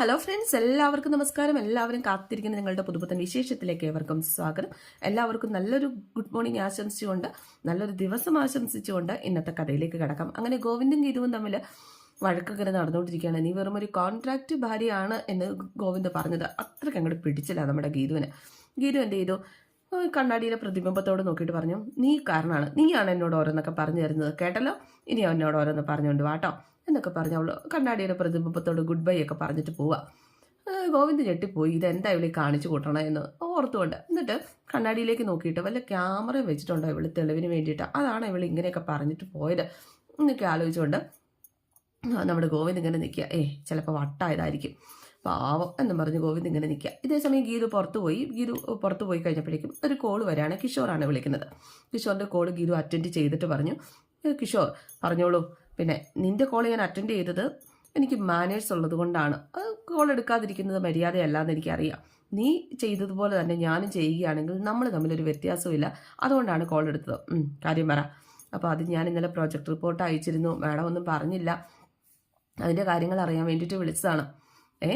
Hello friends എല്ലാവർക്കും നമസ്കാരം. എല്ലാവരും കാത്തിരിക്കുന്ന നിങ്ങളുടെ പുതുപുത്തൻ വിശേഷത്തിലേക്ക് ഏവർക്കും സ്വാഗതം. എല്ലാവർക്കും നല്ലൊരു ഗുഡ് മോർണിംഗ് ആശംസിച്ചുകൊണ്ട് നല്ലൊരു ദിവസം ആശംസിച്ചുകൊണ്ട് ഇന്നത്തെ കഥയിലേക്ക് കടക്കാം. അങ്ങനെ ഗോവിന്ദും ഗീതുവും തമ്മിൽ വഴക്കൊക്കെ നടന്നുകൊണ്ടിരിക്കുകയാണ്. നീ വെറും ഒരു കോൺട്രാക്ട് ഭാര്യയാണ് എന്ന് ഗോവിന്ദ് പറഞ്ഞത്. അത്രയ്ക്ക് അങ്ങോട്ട് പിടിച്ചില്ല നമ്മുടെ ഗീതുവിന് ഗീതു എന്ത് ചെയ്തു? കണ്ണാടിയിലെ പ്രതിബിംബത്തോട് നോക്കിയിട്ട് പറഞ്ഞു നീ കാരണമാണ് നീയാണ് എന്നോട് ഓരോന്നൊക്കെ പറഞ്ഞു തരുന്നത്. കേട്ടല്ലോ? ഇനി എന്നോട് ഓരോന്ന് പറഞ്ഞുകൊണ്ട് വാട്ടോ എന്നൊക്കെ പറഞ്ഞ് അവൾ കണ്ണാടിയുടെ പ്രതിബിംബത്തോട് ഗുഡ് ബൈ ഒക്കെ പറഞ്ഞിട്ട് പോവാ. ഗോവിന്ദ് ഞെട്ടിപ്പോയി. ഇതെന്താ ഇവളെ കാണിച്ചു കൂട്ടണം എന്ന് ഓർത്തുകൊണ്ട്. എന്നിട്ട് കണ്ണാടിയിലേക്ക് നോക്കിയിട്ട് വല്ല ക്യാമറ വെച്ചിട്ടുണ്ടോ ഇവൾ തെളിവിന് വേണ്ടിയിട്ട്? അതാണ് ഇവൾ ഇങ്ങനെയൊക്കെ പറഞ്ഞിട്ട് പോയത്. എന്നൊക്കെ ആലോചിച്ചുകൊണ്ട് നമ്മുടെ ഗോവിന്ദ് ഇങ്ങനെ നിൽക്കുക. ഏ ചിലപ്പോൾ വട്ടായതായിരിക്കും. പാവം എന്ന് പറഞ്ഞ് ഗോവിന്ദ് ഇങ്ങനെ നിൽക്കുക. ഇതേ സമയം ഗീതു പുറത്തു പോയി. ഗീതു പുറത്തു പോയി കഴിഞ്ഞപ്പോഴേക്കും ഒരു കോൾ വരാണ്. കിഷോറാണ് വിളിക്കുന്നത്. കിഷോറിന്റെ കോൾ ഗീതു അറ്റൻഡ് ചെയ്തിട്ട് പറഞ്ഞു. "ഏ, കിഷോർ പറഞ്ഞോളൂ. പിന്നെ നിന്റെ കോൾ ഞാൻ അറ്റൻഡ് ചെയ്തത് എനിക്ക് മാനേഴ്സ് ഉള്ളത് കൊണ്ടാണ്. അത് കോൾ എടുക്കാതിരിക്കുന്നത് മര്യാദയല്ല എന്ന് എനിക്കറിയാം. നീ ചെയ്തതുപോലെ തന്നെ ഞാനും ചെയ്യുകയാണെങ്കിൽ നമ്മൾ തമ്മിലൊരു വ്യത്യാസമില്ല അതുകൊണ്ടാണ് കോൾ എടുത്തത്. കാര്യം പറ. അപ്പോൾ അത് ഞാൻ ഇന്നലെ പ്രോജക്റ്റ് റിപ്പോർട്ട് അയച്ചിരുന്നു. മാഡം ഒന്നും പറഞ്ഞില്ല. അതിന്റെ കാര്യങ്ങൾ അറിയാൻ വേണ്ടിയിട്ട് വിളിച്ചതാണ്. ഏ?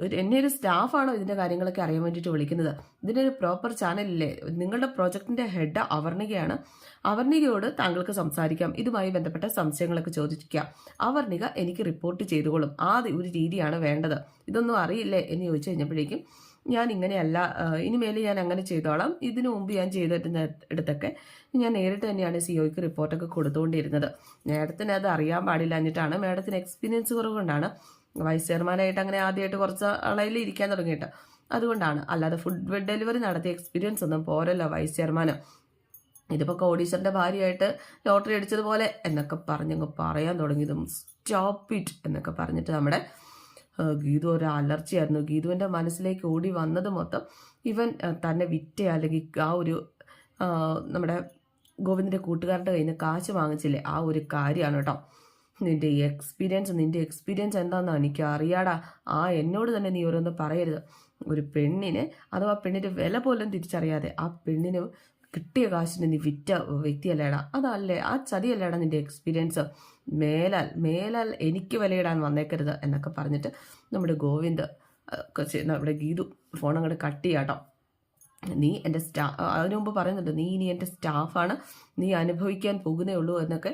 ഒരു എന്നെ ഒരു സ്റ്റാഫാണോ ഇതിന്റെ കാര്യങ്ങളൊക്കെ അറിയാൻ വേണ്ടിയിട്ട് വിളിക്കുന്നത്? ഇതിനൊരു പ്രോപ്പർ ചാനലില്ലേ നിങ്ങളുടെ പ്രോജക്റ്റിന്റെ ഹെഡ് അവർണികയാണ്. അവർണികയോട് താങ്കൾക്ക് സംസാരിക്കാം. ഇതുമായി ബന്ധപ്പെട്ട സംശയങ്ങളൊക്കെ ചോദിക്കാം അവർണിക എനിക്ക് റിപ്പോർട്ട് ചെയ്തുകൊള്ളും. ആ ഒരു രീതിയാണ് വേണ്ടത്. ഇതൊന്നും അറിയില്ലേ എന്ന് ചോദിച്ചു കഴിഞ്ഞപ്പോഴേക്കും ഞാൻ ഇങ്ങനെയല്ല ഇനിമേൽ ഞാൻ അങ്ങനെ ചെയ്തോളാം. ഇതിനു മുമ്പ് ഞാൻ ചെയ്തിരുന്ന ഇടത്തൊക്കെ ഞാൻ നേരിട്ട് തന്നെയാണ് സിഒയ്ക്ക് റിപ്പോർട്ടൊക്കെ കൊടുത്തുകൊണ്ടിരുന്നത് മാഡത്തിന് അത് അറിയാൻ പാടില്ല എന്നിട്ടാണ് മാഡത്തിന് എക്സ്പീരിയൻസ് കുറവുകൊണ്ടാണ് വൈസ് ചെയർമാനായിട്ട് അങ്ങനെ ആദ്യമായിട്ട് കുറച്ച് അളയിൽ ഇരിക്കാൻ തുടങ്ങിയിട്ട്. അതുകൊണ്ടാണ്. അല്ലാതെ ഫുഡ് ഡെലിവറി നടത്തിയ എക്സ്പീരിയൻസ് ഒന്നും പോരല്ലോ വൈസ് ചെയർമാന് ഇതിപ്പോൾ കോടീശ്വരന്റെ ഭാര്യയായിട്ട് ലോട്ടറി അടിച്ചതുപോലെ എന്നൊക്കെ പറഞ്ഞങ്ങ് പറയാൻ തുടങ്ങിയതും സ്റ്റോപ്പ് ഇറ്റ് എന്നൊക്കെ പറഞ്ഞിട്ട് നമ്മുടെ ഗീതു ഒരു അലർച്ചയായിരുന്നു. ഗീതുവിന്റെ മനസ്സിലേക്ക് ഓടി വന്നത് മൊത്തം ഇവൻ തന്നെ വിറ്റ അല്ലെങ്കിൽ ആ ഒരു നമ്മുടെ ഗോവിന്ദിന്റെ കൂട്ടുകാരുടെ കയ്യിൽ നിന്ന് കാശ് വാങ്ങിച്ചില്ലേ? ആ ഒരു കാര്യമാണ് കേട്ടോ. നിന്റെ എക്സ്പീരിയൻസ് നിന്റെ എക്സ്പീരിയൻസ് എന്താണെന്ന് എനിക്ക് അറിയാടാ. ആ എന്നോട് തന്നെ നീ ഓരോന്ന് പറയരുത്. ഒരു പെണ്ണിന് അഥവാ പെണ്ണിന്റെ വില പോലും തിരിച്ചറിയാതെ ആ പെണ്ണിന് കിട്ടിയ കാശിന് നീ വിറ്റ വ്യക്തിയല്ലേടാ. അതല്ലേ ആ ചതിയല്ലേടാ നിന്റെ എക്സ്പീരിയൻസ് മേലാൽ മേലാൽ എനിക്ക് വിലയിടാൻ വന്നേക്കരുത് എന്നൊക്കെ പറഞ്ഞിട്ട് നമ്മുടെ ഗോവിന്ദ് നമ്മുടെ ഗീതു ഫോൺ അങ്ങോട്ട് കട്ട് ചെയ്യാട്ടോ. നീ എന്റെ സ്റ്റാ അതിനു മുമ്പ് പറയുന്നുണ്ട് നീ ഇനി എന്റെ സ്റ്റാഫാണ് നീ അനുഭവിക്കാൻ പോകുന്നേ ഉള്ളൂ എന്നൊക്കെ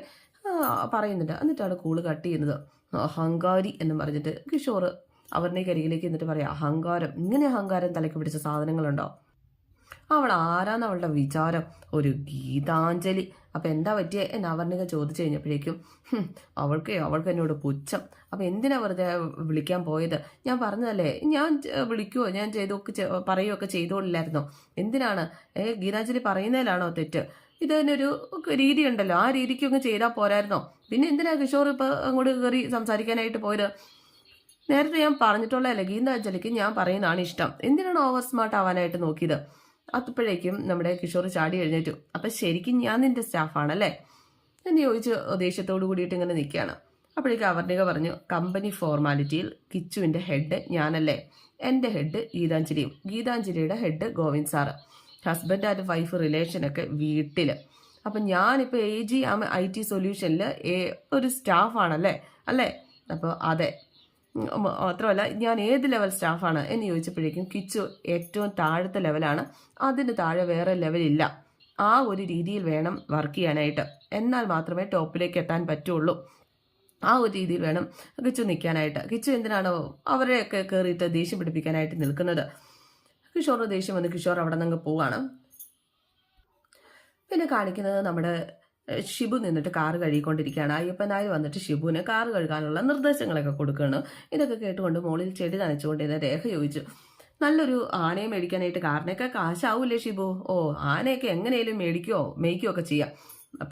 പറയുന്നുണ്ട്. എന്നിട്ടാണ് കൂൾ കട്ട് ചെയ്യുന്നത്. അഹങ്കാരി എന്ന് പറഞ്ഞിട്ട് കിഷോർ അവരുടെ കരിയിലേക്ക് എന്നിട്ട് പറയാം അഹങ്കാരം ഇങ്ങനെ അഹങ്കാരം തലയ്ക്ക് പിടിച്ച സാധനങ്ങളുണ്ടോ? അവൾ ആരാന്ന് അവളുടെ വിചാരം. ഒരു ഗീതാഞ്ജലി. അപ്പം എന്താ പറ്റിയ? എന്ന് അവർണിക ചോദിച്ചു കഴിഞ്ഞപ്പോഴേക്കും അവൾക്ക് അവൾക്ക് എന്നോട് പുച്ഛം. അപ്പം എന്തിനാ വെറുതെ വിളിക്കാൻ പോയത്? ഞാൻ പറഞ്ഞതല്ലേ ഞാൻ വിളിക്കുവോ? ഞാൻ ചെയ്തൊക്കെ പറയുകയൊക്കെ ചെയ്തോളില്ലായിരുന്നോ? എന്തിനാണ്? ഏ ഗീതാഞ്ജലി പറയുന്നതിലാണോ തെറ്റ്? ഇത് തന്നെ ഒരു രീതി ഉണ്ടല്ലോ ആ രീതിക്ക് ഒന്ന് ചെയ്താൽ പോരായിരുന്നോ? പിന്നെ എന്തിനാ കിഷോർ ഇപ്പോൾ അങ്ങോട്ട് കയറി സംസാരിക്കാനായിട്ട് പോയത്? നേരത്തെ ഞാൻ പറഞ്ഞിട്ടുള്ളതല്ലേ ഗീതാഞ്ജലിക്ക് ഞാൻ പറയുന്നതാണ് ഇഷ്ടം. എന്തിനാണ് ഓവർ സ്മാർട്ട് ആവാനായിട്ട് നോക്കിയത്? അപ്പോഴേക്കും നമ്മുടെ കിഷോർ ചാടി എഴുന്നേറ്റു. അപ്പം ശരിക്കും ഞാൻ നിന്റെ സ്റ്റാഫാണല്ലേ എന്ന് ചോദിച്ച് ദേഷ്യത്തോടു കൂടിയിട്ട് ഇങ്ങനെ നിൽക്കുകയാണ്. അപ്പോഴേക്കും അവർണിക പറഞ്ഞു കമ്പനി ഫോർമാലിറ്റിയിൽ കിച്ചുവിന്റെ ഹെഡ് ഞാനല്ലേ? എന്റെ ഹെഡ് ഗീതാഞ്ജലിയും. ഗീതാഞ്ജലിയുടെ head Govind sir husband and wife റിലേഷനൊക്കെ വീട്ടിൽ അപ്പം ഞാനിപ്പോൾ എ ജി ഐ ടി സൊല്യൂഷനിൽ ഒരു സ്റ്റാഫാണല്ലേ അല്ലേ? അപ്പോൾ അതെ. മാത്രമല്ല ഞാൻ ഏത് ലെവൽ സ്റ്റാഫാണ് എന്ന് ചോദിച്ചപ്പോഴേക്കും കിച്ചു ഏറ്റവും താഴത്തെ ലെവലാണ് അതിന് താഴെ വേറെ ലെവലില്ല ആ ഒരു രീതിയിൽ വേണം വർക്ക് ചെയ്യാനായിട്ട്. എന്നാൽ മാത്രമേ ടോപ്പിലേക്ക് എത്താൻ പറ്റുള്ളൂ. ആ ഒരു രീതിയിൽ വേണം കിച്ചു നിൽക്കാനായിട്ട്. കിച്ചു എന്തിനാണോ അവരെയൊക്കെ കയറിയിട്ട് ദേഷ്യം പിടിപ്പിക്കാനായിട്ട് നിൽക്കുന്നത്? കിഷോറിന് ദേഷ്യം വന്ന് കിഷോർ അവിടെ നിന്ന് പോവാണ്. പിന്നെ കാണിക്കുന്നത് നമ്മുടെ ഷിബു നിന്നിട്ട് കാറ് കഴുകിക്കൊണ്ടിരിക്കുകയാണ്. അയ്യപ്പൻ നായർ വന്നിട്ട് ഷിബുവിന് കാറ് കഴുകാനുള്ള നിർദ്ദേശങ്ങളൊക്കെ കൊടുക്കുകയാണ്. ഇതൊക്കെ കേട്ടുകൊണ്ട് മുകളിൽ ചെടി നനച്ചുകൊണ്ട് ഇതിനെ രേഖ ചോദിച്ചു. നല്ലൊരു ആനയെ മേടിക്കാനായിട്ട് കാറിനൊക്കെ കാശാവൂലേ ഷിബു? ഓ ആനയൊക്കെ എങ്ങനെയും മേടിക്കുകയോ മേയ്ക്കുകയോ ഒക്കെ ചെയ്യാം.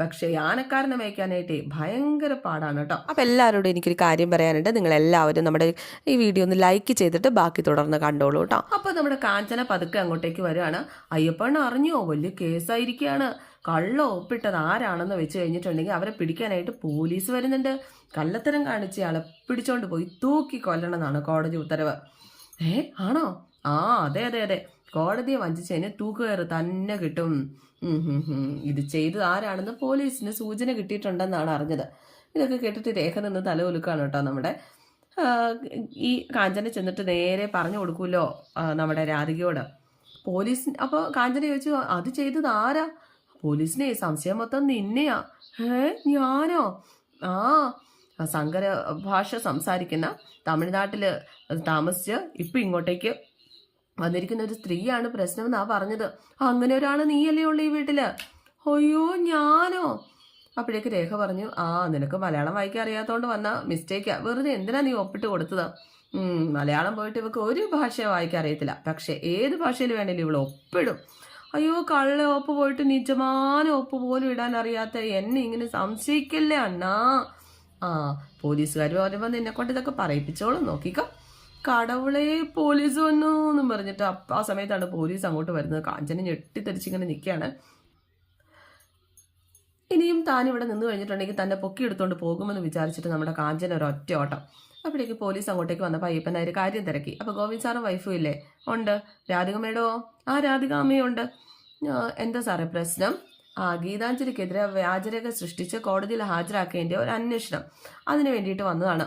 പക്ഷേ ആനക്കാരനെ മേയ്ക്കാനായിട്ട് ഭയങ്കര പാടാണ് കേട്ടോ. അപ്പം എല്ലാവരോടും എനിക്കൊരു കാര്യം പറയാനുണ്ട്. നിങ്ങൾ എല്ലാവരും നമ്മുടെ ഈ വീഡിയോ ഒന്ന് ലൈക്ക് ചെയ്തിട്ട് ബാക്കി തുടർന്ന് കണ്ടോളൂ കേട്ടോ. അപ്പോൾ നമ്മുടെ കാഞ്ചന പതുക്കെ അങ്ങോട്ടേക്ക് വരികയാണ്. അയ്യപ്പണ്ണ അറിഞ്ഞോ? വലിയ കേസായിരിക്കുകയാണ്. കള്ള ഒപ്പിട്ടത് ആരാണെന്ന് വെച്ച് കഴിഞ്ഞിട്ടുണ്ടെങ്കിൽ അവരെ പിടിക്കാനായിട്ട് പോലീസ് വരുന്നുണ്ട്. കള്ളത്തരം കാണിച്ചയാളെ പിടിച്ചോണ്ട് പോയി തൂക്കി കൊല്ലണമെന്നാണ് കോടതി ഉത്തരവ്. ഏ ആണോ? ആ അതെ അതെ അതെ. കോടതിയെ വഞ്ചിച്ചതിന് തൂക്കുകയറ് തന്നെ കിട്ടും. ഇത് ചെയ്തത് ആരാണെന്ന് പോലീസിന് സൂചന കിട്ടിയിട്ടുണ്ടെന്നാണ് അറിഞ്ഞത്. ഇതൊക്കെ കേട്ടിട്ട് രേഖ നിന്ന് തല ഒലുക്കാണ് കേട്ടോ നമ്മുടെ. ഈ കാഞ്ചന ചെന്നിട്ട് നേരെ പറഞ്ഞു കൊടുക്കുമല്ലോ നമ്മുടെ രാധികയോട്. പോലീസ് അപ്പോൾ കാഞ്ചന ചോദിച്ചു അത് ചെയ്തത് ആരാ? പോലീസിനെ സംശയം മൊത്തം നിന്നെയാ. ഏ ഞാനോ? ആ സങ്കര ഭാഷ സംസാരിക്കുന്ന തമിഴ്നാട്ടിൽ താമസിച്ച് ഇപ്പം ഇങ്ങോട്ടേക്ക് വന്നിരിക്കുന്ന ഒരു സ്ത്രീയാണ് പ്രശ്നം പ്രശ്നമെന്നാ പറഞ്ഞത്. അങ്ങനെ ഒരാൾ നീയല്ലേ ഉള്ളു ഈ വീട്ടിൽ? അയ്യോ ഞാനോ? അപ്പോഴേക്ക് രേഖ പറഞ്ഞു ആ നിനക്ക് മലയാളം വായിക്കാൻ അറിയാത്തതുകൊണ്ട് വന്ന മിസ്റ്റേക്കാ വെറുതെ എന്തിനാ നീ ഒപ്പിട്ട് കൊടുത്തത്? മലയാളം പോയിട്ട് ഇവക്ക് ഒരു ഭാഷ വായിക്കാൻ അറിയത്തില്ല. പക്ഷെ ഏത് ഭാഷയിൽ വേണേലും ഇവൾ ഒപ്പിടും. അയ്യോ കള്ള ഒപ്പ് പോയിട്ട് നിജമാന ഒപ്പ് പോലും ഇടാൻ അറിയാത്ത എന്നെ ഇങ്ങനെ സംശയിക്കല്ലേ അണ്ണാ? ആ പോലീസുകാർ പറയുമ്പോൾ നിന്നെ കൊണ്ട് ഇതൊക്കെ പറയിപ്പിച്ചോളും. നോക്കിക്കോ. കടവുളെ പോലീസ് വന്നു എന്നും പറഞ്ഞിട്ട് ആ സമയത്താണ് പോലീസ് അങ്ങോട്ട് വരുന്നത്. കാഞ്ചന ഞെട്ടിത്തെറിച്ചിങ്ങനെ നിൽക്കുകയാണ് ഇനിയും താൻ ഇവിടെ നിന്ന് കഴിഞ്ഞിട്ടുണ്ടെങ്കിൽ തന്നെ പൊക്കിയെടുത്തോണ്ട് പോകുമെന്ന് വിചാരിച്ചിട്ട് നമ്മുടെ കാഞ്ചന ഒരു ഒറ്റ ഓട്ടം. അപ്പോഴേക്ക് പോലീസ് അങ്ങോട്ടേക്ക് വന്നപ്പോൾ അയ്യപ്പനായ കാര്യം തിരക്കി. അപ്പോൾ ഗോവിന്ദ് സാറും വൈഫും ഇല്ലേ? ഉണ്ട്. രാധികമ്മേടോ ആ രാധികാമ്മയുണ്ട് ഉണ്ട് എന്താ സാറേ പ്രശ്നം? ആ ഗീതാഞ്ജലിക്കെതിരെ വ്യാജരേഖ സൃഷ്ടിച്ച് കോടതിയിൽ ഹാജരാക്കേണ്ട ഒരു അന്വേഷണം അതിന് വേണ്ടിയിട്ട് വന്നതാണ്.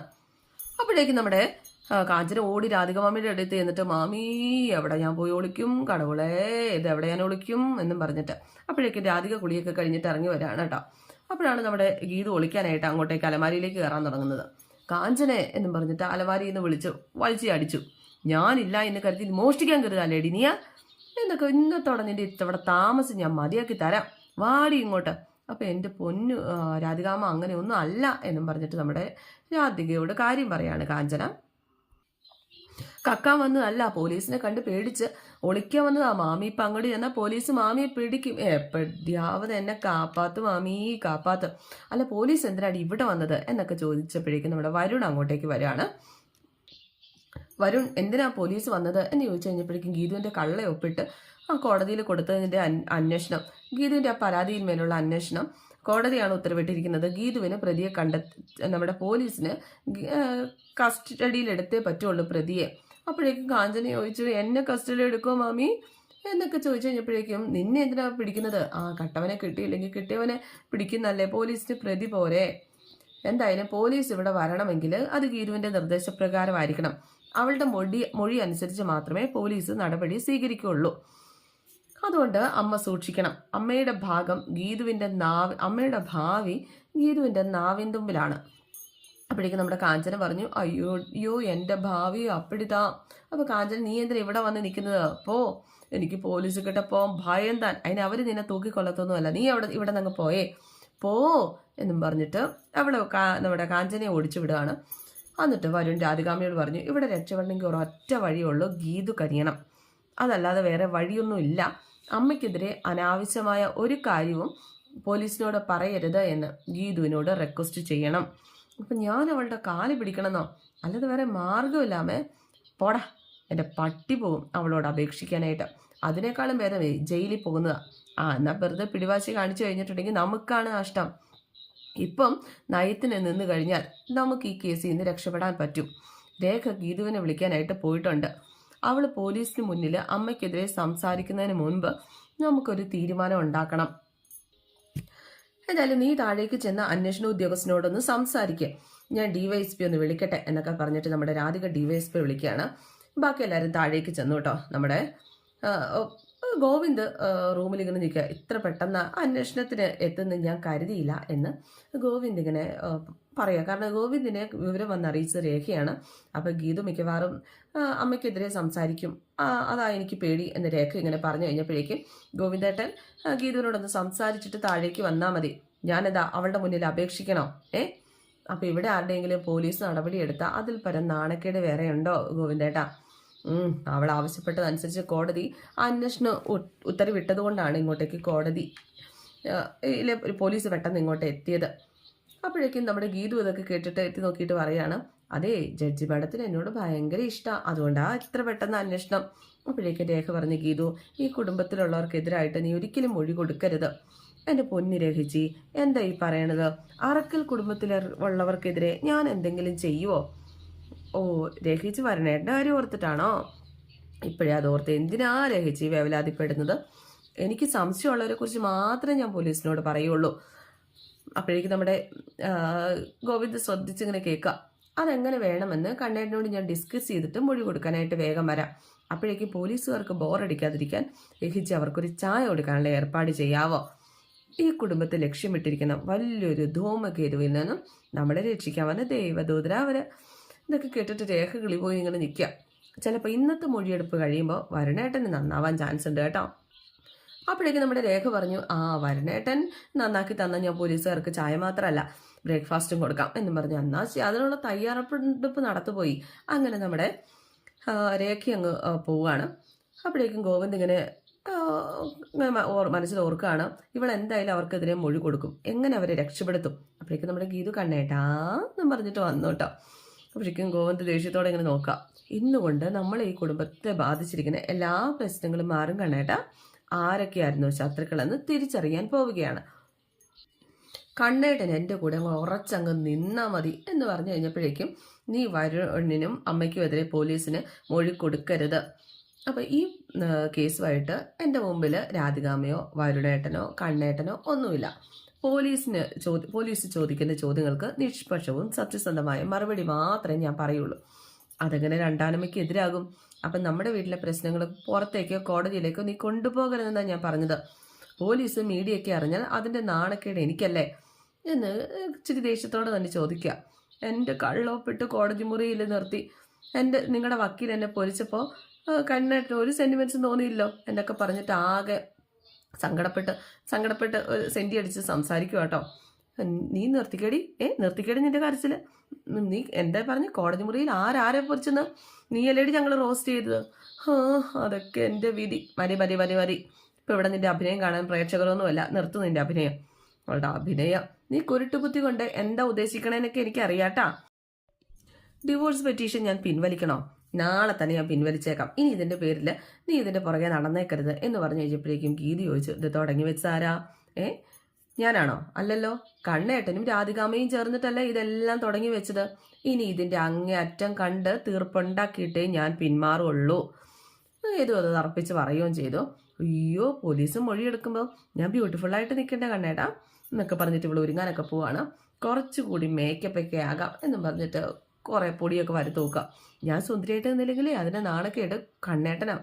അപ്പോഴേക്കും നമ്മുടെ കാഞ്ചന ഓടി രാധികമാമിയുടെ അടുത്ത് എന്നിട്ട് മാമി എവിടെ ഞാൻ പോയി ഒളിക്കും? കടവുളേ ഇത് എവിടെ ഞാൻ ഒളിക്കും? എന്നും പറഞ്ഞിട്ട്. അപ്പോഴേക്കും രാധിക കുളിയൊക്കെ കഴിഞ്ഞിട്ട് ഇറങ്ങി വരാണ് കേട്ടോ. അപ്പോഴാണ് നമ്മുടെ ഗീത് ഒളിക്കാനായിട്ട് അങ്ങോട്ടേക്ക് അലമാരിയിലേക്ക് കയറാൻ തുടങ്ങുന്നത്. കാഞ്ചനെ എന്നും പറഞ്ഞിട്ട് അലമാരിയിൽ നിന്ന് വിളിച്ച് വലിച്ചു അടിച്ചു. ഞാനില്ല എന്ന് കരുതി മോഷ്ടിക്കാൻ കരുതാല്ലേടി നീയാ? എന്നൊക്കെ ഇന്നത്തോടെ നിന്റെ ഇത്തവിടെ താമസം ഞാൻ മതിയാക്കി തരാം. വാടി ഇങ്ങോട്ട്. അപ്പൊ എന്റെ പൊന്നു രാധികാമ അങ്ങനെ ഒന്നും അല്ല എന്നും പറഞ്ഞിട്ട് നമ്മുടെ രാധികയോട് കാര്യം പറയാണ് കാഞ്ചന. കക്കാൻ വന്നതല്ല പോലീസിനെ കണ്ട് പേടിച്ച് ഒളിക്കാൻ വന്നതാ. മാമി ഇപ്പൊ അങ്ങോട്ട് ചെന്നാൽ പോലീസ് മാമിയെ പിടിക്കും. എപ്പടിയാവത് എന്നെ കാപ്പാത്ത് മാമി കാപ്പാത്ത്. അല്ല പോലീസ് എന്തിനാണ് ഇവിടെ വന്നത് എന്നൊക്കെ ചോദിച്ചപ്പോഴേക്കും നമ്മുടെ വരുൺ അങ്ങോട്ടേക്ക് വരികയാണ് വരുൺ എന്തിനാ പോലീസ് വന്നത് എന്ന് ചോദിച്ചു കഴിഞ്ഞപ്പോഴേക്കും ഗീതുവിന്റെ കള്ള ഒപ്പിട്ട് ആ കോടതിയിൽ കൊടുത്തതിന്റെ അൻ- അന്വേഷണം. ഗീതുവിന്റെ ആ പരാതിയിന്മേലുള്ള അന്വേഷണം. കോടതിയാണ് ഉത്തരവിട്ടിരിക്കുന്നത്. ഗീതുവിന് പ്രതിയെ കണ്ടെത്തി നമ്മുടെ പോലീസിന് കസ്റ്റഡിയിലെടുത്തേ പറ്റുള്ളൂ പ്രതിയെ. അപ്പോഴേക്കും കാഞ്ചന ചോദിച്ചു എന്നെ കസ്റ്റഡി എടുക്കോ മാമി? എന്നൊക്കെ ചോദിച്ചു കഴിഞ്ഞപ്പോഴേക്കും നിന്നെ എന്തിനാ പിടിക്കുന്നത്? ആ കട്ടവനെ കിട്ടിയില്ലെങ്കിൽ കിട്ടിയവനെ പിടിക്കുന്നല്ലേ പോലീസിന് പ്രതി പോരെ? എന്തായാലും പോലീസ് ഇവിടെ വരണമെങ്കിൽ അത് ഗീരുവിന്റെ നിർദ്ദേശപ്രകാരമായിരിക്കണം. അവളുടെ മൊഴി മൊഴി അനുസരിച്ച് മാത്രമേ പോലീസ് നടപടി സ്വീകരിക്കുകയുള്ളൂ. അതുകൊണ്ട് അമ്മ സൂക്ഷിക്കണം. അമ്മയുടെ ഭാഗം ഗീതുവിന്റെ നാവ് അമ്മയുടെ ഭാവി ഗീതുവിന്റെ നാവിൻ തുമ്പിലാണ്. അപ്പോഴേക്കും നമ്മുടെ കാഞ്ചന പറഞ്ഞു അയ്യോ അയ്യോ എന്റെ ഭാവി അപ്പിടിതാ. അപ്പോൾ കാഞ്ചന നീ എന്തിനാ ഇവിടെ വന്ന് നിൽക്കുന്നത്? പോ എനിക്ക് പോലീസ് കിട്ടപ്പോ ഭയം താൻ. അതിന് അവർ നിന്നെ തൂക്കിക്കൊള്ളത്തൊന്നുമല്ല നീ അവിടെ ഇവിടെ നിന്ന് പോയേ. പോ എന്നും പറഞ്ഞിട്ട് അവിടെ നമ്മുടെ കാഞ്ചനയെ ഓടിച്ചു വിടുകയാണ്. എന്നിട്ട് വരുൺ രാധികാമിയോട് പറഞ്ഞു ഇവിടെ രക്ഷപ്പെടണമെങ്കിൽ ഒരൊറ്റ വഴിയുള്ളൂ ഗീതു കരിയണം. അതല്ലാതെ വേറെ വഴിയൊന്നുമില്ല അമ്മയ്ക്കെതിരെ അനാവശ്യമായ ഒരു കാര്യവും പോലീസിനോട് പറയരുത് എന്ന് ഗീതുവിനോട് റിക്വസ്റ്റ് ചെയ്യണം. അപ്പം ഞാൻ അവളുടെ കാൽ പിടിക്കണമെന്നോ? അല്ലാതെ വേറെ മാർഗമില്ലാമേ പോടാ എന്റെ പട്ടി പോകും അവളോട് അപേക്ഷിക്കാനായിട്ട്. അതിനേക്കാളും ഭേദമേ ജയിലിൽ പോകുന്നതാ. ആ എന്നാൽ വെറുതെ പിടിവാശി കാണിച്ചു കഴിഞ്ഞിട്ടുണ്ടെങ്കിൽ നമുക്കാണ് നഷ്ടം. ഇപ്പം നയത്തിന് നിന്ന് കഴിഞ്ഞാൽ നമുക്ക് ഈ കേസിൽ നിന്ന് രക്ഷപ്പെടാൻ പറ്റും. രേഖ ഗീതുവിനെ വിളിക്കാനായിട്ട് പോയിട്ടുണ്ട്. അവൾ പോലീസിന് മുന്നിൽ അമ്മയ്ക്കെതിരെ സംസാരിക്കുന്നതിന് മുൻപ് നമുക്കൊരു തീരുമാനം ഉണ്ടാക്കണം. എന്തായാലും നീ താഴേക്ക് ചെന്ന അന്വേഷണ ഉദ്യോഗസ്ഥനോടൊന്ന് സംസാരിക്കുക ഞാൻ ഡിവൈഎസ്പി ഒന്ന് വിളിക്കട്ടെ എന്നൊക്കെ പറഞ്ഞിട്ട് നമ്മുടെ രാധിക ഡിവൈഎസ്പി വിളിക്കുകയാണ്. ബാക്കി എല്ലാവരും താഴേക്ക് ചെന്നു കേട്ടോ നമ്മുടെ ഗോവിന്ദ് റൂമിൽ ഇങ്ങനെ നിൽക്കുക. ഇത്ര പെട്ടെന്ന് അന്വേഷണത്തിന് എത്തുന്ന ഞാൻ കരുതിയില്ല എന്ന് ഗോവിന്ദ് ഇങ്ങനെ പറയുക. കാരണം ഗോവിന്ദിനെ വിവരം വന്നറിയിച്ച രേഖയാണ്. അപ്പോൾ ഗീതു മിക്കവാറും അമ്മയ്ക്കെതിരെ സംസാരിക്കും. അതാ എനിക്ക് പേടി എന്ന രേഖ ഇങ്ങനെ പറഞ്ഞു കഴിഞ്ഞപ്പോഴേക്ക് ഗോവിന്ദേട്ടൻ ഗീതുവിനോടൊന്ന് സംസാരിച്ചിട്ട് താഴേക്ക് വന്നാൽ മതി. ഞാനെന്താ അവളുടെ മുന്നിൽ അപേക്ഷിക്കണോ? ഏ? അപ്പോൾ ഇവിടെ ആരുടെയെങ്കിലും പോലീസ് നടപടി എടുത്താൽ അതിൽ പരം നാണക്കേട് വേറെ ഉണ്ടോ ഗോവിന്ദേട്ടാ? അവൾ ആവശ്യപ്പെട്ടതനുസരിച്ച് കോടതി അന്വേഷണം ഉത്തരവിട്ടത് ഉത്തരവിട്ടതുകൊണ്ടാണ് ഇങ്ങോട്ടേക്ക് കോടതി പോലീസ് പെട്ടെന്ന് ഇങ്ങോട്ട് എത്തിയത്. അപ്പോഴേക്കും നമ്മുടെ ഗീതു ഇതൊക്കെ കേട്ടിട്ട് എത്തി നോക്കിയിട്ട് പറയാണ് അതെ ജഡ്ജി മാഡത്തിന് എന്നോട് ഭയങ്കര ഇഷ്ടമാണ് അതുകൊണ്ടാ ഇത്ര പെട്ടെന്ന് അന്വേഷണം. അപ്പോഴേക്കും രേഖ പറഞ്ഞു ഗീതു ഈ കുടുംബത്തിലുള്ളവർക്കെതിരായിട്ട് നീ ഒരിക്കലും മൊഴി കൊടുക്കരുത്. എന്റെ പൊന്നി രഹിച്ചി എന്താ ഈ പറയണത്? അറക്കൽ കുടുംബത്തിലുള്ളവർക്കെതിരെ ഞാൻ എന്തെങ്കിലും ചെയ്യുവോ? ഓ രഹിച്ച് വരണേട്ടന്റെ കാര്യം ഓർത്തിട്ടാണോ? ഇപ്പോഴേ അത് ഓർത്ത് എന്തിനാ രഹിച്ച് വേവലാതിപ്പെടുന്നത്? എനിക്ക് സംശയമുള്ളവരെ കുറിച്ച് മാത്രമേ ഞാൻ പോലീസിനോട് പറയുള്ളൂ. അപ്പോഴേക്ക് നമ്മുടെ ഗോവിന്ദ് ശ്രദ്ധിച്ചിങ്ങനെ കേൾക്കുക. അതെങ്ങനെ വേണമെന്ന് കണ്ണേട്ടനോട് ഞാൻ ഡിസ്കസ് ചെയ്തിട്ട് മൊഴി കൊടുക്കാനായിട്ട് വേഗം വരാം. അപ്പോഴേക്ക് പോലീസുകാർക്ക് ബോറടിക്കാതിരിക്കാൻ രഹിച്ച് അവർക്കൊരു ചായ കൊടുക്കാനുള്ള ഏർപ്പാട് ചെയ്യാവോ? ഈ കുടുംബത്തെ ലക്ഷ്യമിട്ടിരിക്കുന്ന വലിയൊരു ധൂമകേതുവിൽ നിന്നും നമ്മളെ രക്ഷിക്കാൻ വന്ന ദൈവദൂതര ഇതൊക്കെ കേട്ടിട്ട് രേഖ കിളി പോയി ഇങ്ങനെ നിൽക്കുക ചിലപ്പോൾ ഇന്നത്തെ മൊഴിയെടുപ്പ് കഴിയുമ്പോൾ വരണേട്ടന് നന്നാവാൻ ചാൻസ് ഉണ്ട് കേട്ടോ. അപ്പോഴേക്കും നമ്മുടെ രേഖ പറഞ്ഞു ആ വരണേട്ടൻ നന്നാക്കി തന്ന ഞാൻ പോലീസുകാർക്ക് ചായ മാത്രമല്ല ബ്രേക്ക്ഫാസ്റ്റും കൊടുക്കാം എന്ന് പറഞ്ഞു. എന്നാൽ ശരി, അതിനുള്ള തയ്യാറെടുപ്പ് നടത്തുപോയി അങ്ങനെ നമ്മുടെ രേഖ അങ്ങ് പോവുകയാണ് അപ്പോഴേക്കും ഗോവിന്ദ് ഇങ്ങനെ മനസ്സിൽ ഓർക്കുകയാണ് ഇവൾ എന്തായാലും അവർക്കെതിരെ മൊഴി കൊടുക്കും എങ്ങനെ അവരെ രക്ഷപ്പെടുത്തും? അപ്പോഴേക്കും നമ്മുടെ ഗീതു കണ്ണേട്ടാ എന്ന് പറഞ്ഞിട്ട് വന്നു കേട്ടോ. അപ്പോഴേക്കും ഗോവന്ത് ദേഷ്യത്തോടെ ഇങ്ങനെ നോക്കാം. ഇന്നുകൊണ്ട് നമ്മൾ ഈ കുടുംബത്തെ ബാധിച്ചിരിക്കുന്ന എല്ലാ പ്രശ്നങ്ങളും മാറും കണ്ണേട്ട. ആരൊക്കെയായിരുന്നു ശത്രുക്കളെന്ന് തിരിച്ചറിയാൻ പോവുകയാണ്. കണ്ണേട്ടൻ എന്റെ കൂടെ അങ്ങ് ഉറച്ചങ്ങ് നിന്നാൽ മതി എന്ന് പറഞ്ഞു കഴിഞ്ഞപ്പോഴേക്കും നീ വരുണിനും അമ്മയ്ക്കുമെതിരെ പോലീസിന് മൊഴി കൊടുക്കരുത്. അപ്പോൾ ഈ കേസുമായിട്ട് എന്റെ മുമ്പിൽ രാധികാമയോ വരുണേട്ടനോ കണ്ണേട്ടനോ ഒന്നുമില്ല. പോലീസിന് ചോദ്യം പോലീസ് ചോദിക്കുന്ന ചോദ്യങ്ങൾക്ക് നിഷ്പക്ഷവും സത്യസന്ധമായ മറുപടി മാത്രമേ ഞാൻ പറയുള്ളൂ. അതങ്ങനെ രണ്ടാനമ്മയ്ക്ക് എതിരാകും? അപ്പം നമ്മുടെ വീട്ടിലെ പ്രശ്നങ്ങൾ പുറത്തേക്കോ കോടതിയിലേക്കോ നീ കൊണ്ടുപോകരുതെന്നാണ് ഞാൻ പറഞ്ഞത്. പോലീസ് മീഡിയയൊക്കെ അറിഞ്ഞാൽ അതിന്റെ നാണക്കേട് എനിക്കല്ലേ? എന്ന് ഇച്ചിരി ദേഷ്യത്തോടെ തന്നെ ചോദിക്കുക. എന്റെ കള്ളോപ്പിട്ട് കോടതി മുറിയിൽ നിർത്തി. എന്റെ നിങ്ങളുടെ വക്കീൽ എന്നെ പൊരിച്ചപ്പോൾ കണ്ണിട്ട് ഒരു സെന്റിമെന്റ്സും തോന്നിയില്ലോ എന്നൊക്കെ പറഞ്ഞിട്ട് ആകെ സങ്കടപ്പെട്ട് സങ്കടപ്പെട്ട് ഒരു സെന്റി അടിച്ച് സംസാരിക്കുക കേട്ടോ നീ നിർത്തിക്കടി? ഏ നിർത്തിക്കടി നിന്റെ കരച്ചിൽ നീ എന്താ പറഞ്ഞു? കോടതി മുറിയിൽ ആരാരെ പൊറിച്ചെന്ന് നീ അല്ലേടി ഞങ്ങൾ റോസ്റ്റ് ചെയ്തത്? ആ അതൊക്കെ എന്റെ വിധി. വരി വരി വരി വരി. ഇപ്പം ഇവിടെ നിന്റെ അഭിനയം കാണാൻ പ്രേക്ഷകരൊന്നുമല്ല നിർത്തു നിന്റെ അഭിനയം. അവളുടെ അഭിനയം. നീ കുരുട്ടുബുദ്ധി കൊണ്ട് എന്താ ഉദ്ദേശിക്കണേന്നൊക്കെ എനിക്കറിയാട്ടാ. ഡിവോഴ്സ് പെറ്റീഷൻ ഞാൻ പിൻവലിക്കണോ? നാളെ തന്നെ ഞാൻ പിൻവലിച്ചേക്കാം. ഇനി ഇതിന്റെ പേരിൽ നീ ഇതിന്റെ പുറകെ നടന്നേക്കരുത് എന്ന് പറഞ്ഞു കഴിഞ്ഞപ്പോഴേക്കും ഗീതി ചോദിച്ചു ഇത് തുടങ്ങി വെച്ചാരാ ഏ ഞാനാണോ? അല്ലല്ലോ കണ്ണേട്ടനും രാധികാമയും ചേർന്നിട്ടല്ലേ ഇതെല്ലാം തുടങ്ങി വെച്ചത്? ഇനി ഇതിന്റെ അങ്ങേയറ്റം കണ്ട് തീർപ്പുണ്ടാക്കിയിട്ടേ ഞാൻ പിന്മാറുള്ളൂ. ഏതോ അത് തറപ്പിച്ച് പറയുകയും ചെയ്തു. അയ്യോ പോലീസ് മൊഴിയെടുക്കുമ്പോൾ ഞാൻ ബ്യൂട്ടിഫുൾ ആയിട്ട് നിൽക്കണ്ടേ കണ്ണേട്ടാ? എന്നൊക്കെ പറഞ്ഞിട്ട് ഇവിടെ ഒരുങ്ങാനൊക്കെ പോവാണ്. കുറച്ചുകൂടി മേക്കപ്പ് ഒക്കെ ആകാം എന്നും പറഞ്ഞിട്ട് കുറേ പൊടിയൊക്കെ വരുത്ത് നോക്കുക ഞാൻ സുന്ദരിയായിട്ട് നിന്നില്ലെങ്കിലേ നാളെ കേട്ട് കണ്ണേട്ടനാ.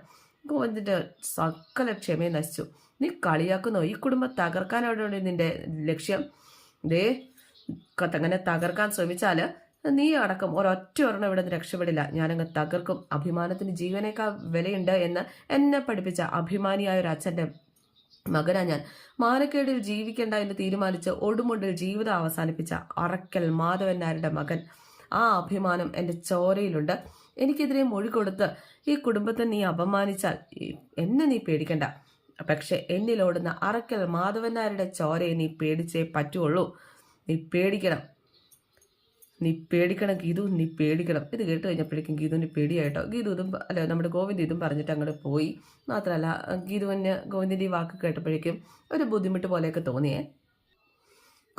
ഗോവിന്ദിന്റെ സകല ക്ഷമയെ നശിച്ചു. നീ കളിയാക്കുന്നോ? ഈ കുടുംബം തകർക്കാനോടെ നിന്റെ ലക്ഷ്യം? ദേ കത്തങ്ങനെ തകർക്കാൻ ശ്രമിച്ചാൽ നീ അടക്കം ഒരൊറ്റ ഒരെണ്ണം ഇവിടെ നിന്ന് രക്ഷപ്പെടില്ല. ഞാനങ്ങ് തകർക്കും. അഭിമാനത്തിന് ജീവനേക്കാൾ വിലയുണ്ട് എന്ന് എന്നെ പഠിപ്പിച്ച അഭിമാനിയായ ഒരു അച്ഛന്റെ മകനാ ഞാൻ. മാനക്കേടിൽ ജീവിക്കേണ്ട എന്ന് തീരുമാനിച്ച് ഒടുമുണ്ടിൽ ജീവിതം അവസാനിപ്പിച്ച അറക്കൽ മാധവൻ നായരുടെ മകൻ. ആ അഭിമാനം എന്റെ ചോരയിലുണ്ട്. എനിക്കെതിരെ മൊഴി കൊടുത്ത് ഈ കുടുംബത്തെ നീ അപമാനിച്ചാൽ എന്നെ നീ പേടിക്കണ്ട. പക്ഷെ എന്നിലോടുന്ന അറക്കൽ മാധവൻ നായരുടെ ചോരയെ നീ പേടിച്ചേ പറ്റുള്ളൂ. നീ പേടിക്കണം. നീ പേടിക്കണം ഗീതു നീ പേടിക്കണം. ഇത് കേട്ട് കഴിഞ്ഞപ്പോഴേക്കും ഗീതുവിന് പേടിയായിട്ടോ? ഗീതു ഇതും അല്ല നമ്മുടെ ഗോവിന്ദ് ഇതും പറഞ്ഞിട്ട് അങ്ങോട്ട് പോയി. മാത്രമല്ല ഗീതുവിന് ഗോവിന്ദിന്റെ ഈ വാക്ക് കേട്ടപ്പോഴേക്കും ഒരു ബുദ്ധിമുട്ട് പോലെയൊക്കെ തോന്നിയേ.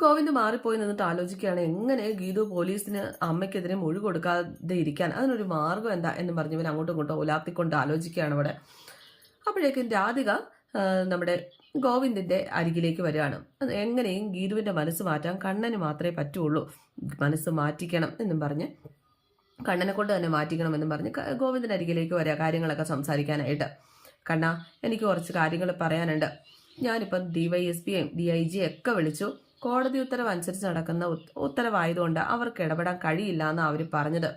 ഗോവിന്ദ് മാറിപ്പോയി നിന്നിട്ട് ആലോചിക്കുകയാണ്. എങ്ങനെ ഗീതു പോലീസിന് അമ്മയ്ക്കെതിരെ മൊഴി കൊടുക്കാതെ ഇരിക്കാൻ? അതിനൊരു മാർഗം എന്താ എന്ന് പറഞ്ഞവൻ അങ്ങോട്ടും ഇങ്ങോട്ടും ഉലാത്തിക്കൊണ്ട് ആലോചിക്കുകയാണ് അവിടെ അപ്പോഴേക്കും രാധിക നമ്മുടെ ഗോവിന്ദിന്റെ അരികിലേക്ക് വരികയാണ്. എങ്ങനെയും ഗീതുവിന്റെ മനസ്സ് മാറ്റാൻ കണ്ണന് മാത്രമേ പറ്റുള്ളൂ. മനസ്സ് മാറ്റിക്കണം എന്നും പറഞ്ഞ് കണ്ണനെ കൊണ്ട് തന്നെ മാറ്റിക്കണം എന്നും പറഞ്ഞ് ഗോവിന്ദന്റെ അരികിലേക്ക് വരിക കാര്യങ്ങളൊക്കെ സംസാരിക്കാനായിട്ട്. കണ്ണ എനിക്ക് കുറച്ച് കാര്യങ്ങൾ പറയാനുണ്ട്. ഞാനിപ്പം D Y S P D I G വിളിച്ചു. കോടതി ഉത്തരവ് അനുസരിച്ച് നടക്കുന്ന ഉത്ത- ഉത്തരവായതുകൊണ്ട് അവർക്ക് ഇടപെടാൻ കഴിയില്ല എന്ന് അവർ പറഞ്ഞത്.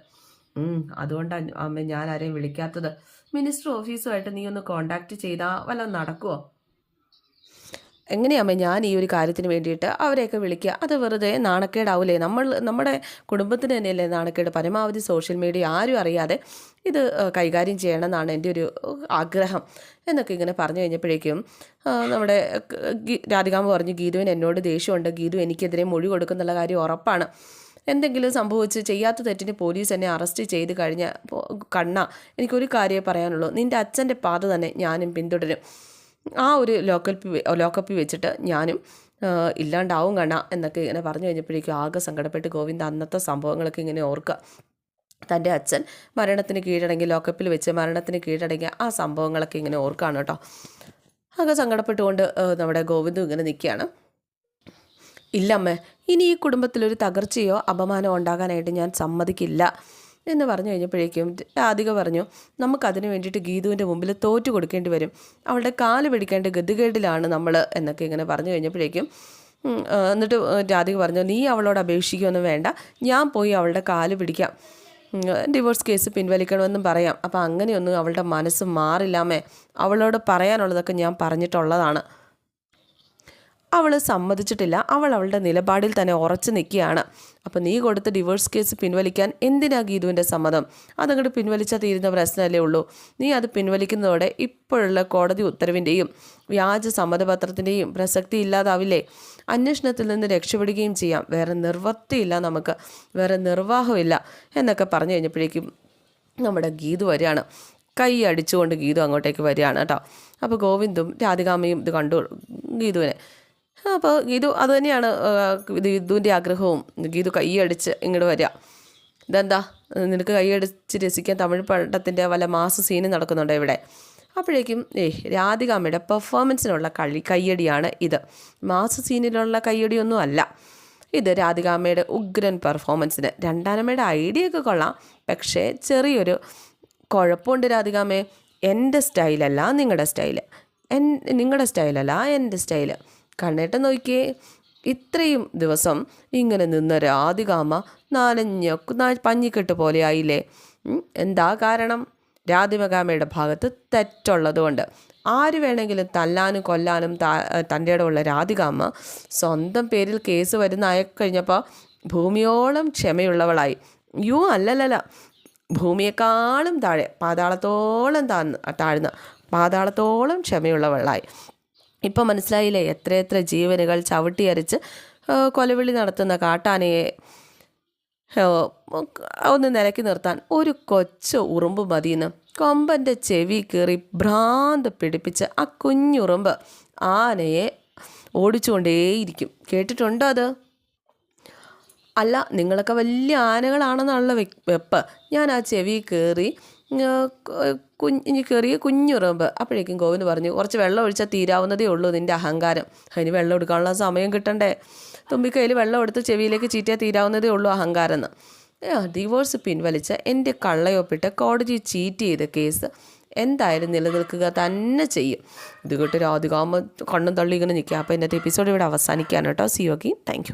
അതുകൊണ്ടാണ് അമ്മ ഞാൻ ആരെയും വിളിക്കാത്തത്. മിനിസ്റ്റർ ഓഫീസുമായിട്ട് നീ ഒന്ന് കോണ്ടാക്ട് ചെയ്താൽ വല്ലതും നടക്കുമോ എങ്ങനെയാമ്മ ഞാൻ ഈ ഒരു കാര്യത്തിന് വേണ്ടിയിട്ട് അവരെയൊക്കെ വിളിക്കുക. അത് വെറുതെ നാണക്കേടാവില്ലേ നമ്മൾ നമ്മുടെ കുടുംബത്തിന് തന്നെയല്ലേ നാണക്കേട്? പരമാവധി സോഷ്യൽ മീഡിയ ആരും അറിയാതെ ഇത് കൈകാര്യം ചെയ്യണമെന്നാണ് എന്റെ ഒരു ആഗ്രഹം എന്നൊക്കെ ഇങ്ങനെ പറഞ്ഞു കഴിഞ്ഞപ്പോഴേക്കും നമ്മുടെ രാധികാമ്പ് പറഞ്ഞു ഗീതുവിന് എന്നോട് ദേഷ്യമുണ്ട്. ഗീതു എനിക്കെതിരെ മൊഴി കൊടുക്കുന്നുള്ള കാര്യം ഉറപ്പാണ്. എന്തെങ്കിലും സംഭവിച്ച് ചെയ്യാത്ത തെറ്റിന് പോലീസ് എന്നെ അറസ്റ്റ് ചെയ്ത് കഴിഞ്ഞ കണ്ണ എനിക്കൊരു കാര്യമേ പറയാനുള്ളൂ. നിന്റെ അച്ഛന്റെ പാത തന്നെ ഞാനും പിന്തുടരും. ആ ഒരു ലോക്കപ്പി ലോക്കപ്പിൽ വെച്ചിട്ട് ഞാനും ഇല്ലാണ്ടാവും കണ എന്നൊക്കെ ഇങ്ങനെ പറഞ്ഞു കഴിഞ്ഞപ്പോഴേക്കും ആകെ സങ്കടപ്പെട്ട് ഗോവിന്ദ് അന്നത്തെ സംഭവങ്ങളൊക്കെ ഇങ്ങനെ ഓർക്കുക. തന്റെ അച്ഛൻ മരണത്തിന് കീഴടങ്ങി ലോക്കപ്പിൽ വെച്ച് മരണത്തിന് കീഴടങ്ങിയ ആ സംഭവങ്ങളൊക്കെ ഇങ്ങനെ ഓർക്കുകയാണ് കേട്ടോ. ആകെ സങ്കടപ്പെട്ടുകൊണ്ട് നമ്മുടെ ഗോവിന്ദും ഇങ്ങനെ നിൽക്കുകയാണ്. ഇല്ലമ്മേ ഇനി ഈ കുടുംബത്തിലൊരു തകർച്ചയോ അപമാനമോ ഉണ്ടാകാനായിട്ട് ഞാൻ സമ്മതിക്കില്ല. എന്ന് പറഞ്ഞു കഴിഞ്ഞപ്പോഴേക്കും രാധിക പറഞ്ഞു നമുക്കതിന് വേണ്ടിയിട്ട് ഗീതുവിന്റെ മുമ്പിൽ തോറ്റു കൊടുക്കേണ്ടി വരും. അവളുടെ കാൽ പിടിക്കേണ്ട ഗതികേടിലാണ് നമ്മൾ എന്നൊക്കെ ഇങ്ങനെ പറഞ്ഞു കഴിഞ്ഞപ്പോഴേക്കും എന്നിട്ട് രാധിക പറഞ്ഞു നീ അവളോട് അപേക്ഷിക്കുകയൊന്നും വേണ്ട. ഞാൻ പോയി അവളുടെ കാൽ പിടിക്കാം. ഡിവോഴ്സ് കേസ് പിൻവലിക്കണമെന്നും പറയാം. അപ്പോൾ അങ്ങനെയൊന്നും അവളുടെ മനസ്സ് മാറില്ലാമേ. അവളോട് പറയാനുള്ളതൊക്കെ ഞാൻ പറഞ്ഞിട്ടുള്ളതാണ്. അവൾ സമ്മതിച്ചിട്ടില്ല. അവൾ അവളുടെ നിലപാടിൽ തന്നെ ഉറച്ചു നിൽക്കുകയാണ്. അപ്പോൾ നീ കൊടുത്ത ഡിവോഴ്സ് കേസ് പിൻവലിക്കാൻ എന്തിനാ ഗീതുവിന്റെ സമ്മതം? അതങ്ങോട്ട് പിൻവലിച്ചാൽ തീരുന്ന പ്രശ്നമല്ലേ ഉള്ളൂ. നീ അത് പിൻവലിക്കുന്നതോടെ ഇപ്പോഴുള്ള കോടതി ഉത്തരവിന്റെയും വ്യാജ സമ്മതപത്രത്തിന്റെയും പ്രസക്തി ഇല്ലാതാവില്ലേ? അന്വേഷണത്തിൽ നിന്ന് രക്ഷപ്പെടുകയും ചെയ്യാം. വേറെ നിർവൃത്തിയില്ല നമുക്ക്. വേറെ നിർവാഹമില്ല എന്നൊക്കെ പറഞ്ഞു കഴിഞ്ഞപ്പോഴേക്കും നമ്മുടെ ഗീതു വരികയാണ്. കൈ അടിച്ചുകൊണ്ട് ഗീതു അങ്ങോട്ടേക്ക് വരികയാണ് കേട്ടോ. അപ്പോൾ ഗോവിന്ദും രാധികാമയും ഇത് കണ്ടു ഗീതുവിനെ. അപ്പോൾ ഗീതു അതുതന്നെയാണ് ഗീതുവിന്റെ ആഗ്രഹവും. ഗീതു കൈയടിച്ച് ഇങ്ങോട്ട് വരിക ഇതെന്താ? നിനക്ക് കൈയടിച്ച് രസിക്കാൻ തമിഴ് പടത്തിന്റെ വല്ല മാസ സീന് നടക്കുന്നുണ്ട് ഇവിടെ? അപ്പോഴേക്കും ഏഹ് രാധികാമ്മയുടെ പെർഫോമൻസിനുള്ള കളി കയ്യടിയാണ് ഇത്. മാസ സീനിലുള്ള കയ്യടിയൊന്നും അല്ല. ഇത് രാധികാമ്മയുടെ ഉഗ്രൻ പെർഫോമൻസിന് രണ്ടാനമ്മയുടെ ഐഡിയ ഒക്കെ കൊള്ളാം. പക്ഷേ ചെറിയൊരു കുഴപ്പമുണ്ട് രാധികാമ്മേ എന്റെ സ്റ്റൈലല്ല നിങ്ങളുടെ സ്റ്റൈൽ എൻ നിങ്ങളുടെ സ്റ്റൈലല്ല എന്റെ സ്റ്റൈൽ കണ്ണേട്ട നോക്കിയേ ഇത്രയും ദിവസം ഇങ്ങനെ നിന്ന രാധികാമ നാലഞ്ഞ നാ- പഞ്ഞിക്കെട്ട് പോലെ ആയില്ലേ എന്താ കാരണം? രാധിമകാമയുടെ ഭാഗത്ത് തെറ്റുള്ളതുകൊണ്ട്. ആര് വേണമെങ്കിലും തല്ലാനും കൊല്ലാനും തന്റെ ഇടമുള്ള രാധികാമ്മ സ്വന്തം പേരിൽ കേസ് വരുന്ന അയക്കഴിഞ്ഞപ്പോൾ ഭൂമിയോളം ക്ഷമയുള്ളവളായി. യൂ അല്ലല്ലല്ല. ഭൂമിയെക്കാളും താഴെ പാതാളത്തോളം താഴ്ന്ന താഴ്ന്ന പാതാളത്തോളം ക്ഷമയുള്ളവളായി. ഇപ്പം മനസ്സിലായില്ലേ? എത്രയെത്ര ജീവനുകൾ ചവിട്ടിയരച്ച് കൊലവിളി നടത്തുന്ന കാട്ടാനയെ ഒന്ന് നിലക്കി നിർത്താൻ ഒരു കൊച്ചു ഉറുമ്പ് മതിയെന്ന് കൊമ്പന്റെ ചെവി കീറി ഭ്രാന്ത് പിടിപ്പിച്ച് ആ കുഞ്ഞുറുമ്പ് ആനയെ ഓടിച്ചുകൊണ്ടേയിരിക്കും. കേട്ടിട്ടുണ്ടോ അത്? അല്ല നിങ്ങളൊക്കെ വലിയ ആനകളാണെന്നുള്ള വെപ്പ്. ഞാൻ ആ ചെവി കയറി കുഞ്ഞ് കയറിയ കുഞ്ഞുറമ്പ്. അപ്പോഴേക്കും ഗോവിന്ദ് പറഞ്ഞു കുറച്ച് വെള്ളം ഒഴിച്ചാൽ തീരാവുന്നതേ ഉള്ളൂ നിന്റെ അഹങ്കാരം. അതിന് വെള്ളം എടുക്കാനുള്ള സമയം കിട്ടണ്ടേ? തുമ്പിക്കൈയിൽ വെള്ളം എടുത്ത് ചെവിയിലേക്ക് ചീറ്റിയാൽ തീരാവുന്നതേ ഉള്ളൂ അഹങ്കാരം എന്ന് ഡിവോഴ്സ് പിൻവലിച്ച എന്റെ കള്ളയൊപ്പിട്ട് കോടതി ചീറ്റ് ചെയ്ത കേസ് എന്തായാലും നിലനിൽക്കുക തന്നെ ചെയ്യും. ഇത് കേട്ട് രാധികാമ കണ്ണും തള്ളി ഇങ്ങനെ നിൽക്കുക. അപ്പോൾ ഇന്നത്തെ എപ്പിസോഡ് ഇവിടെ അവസാനിക്കാണ് കേട്ടോ. C okay thank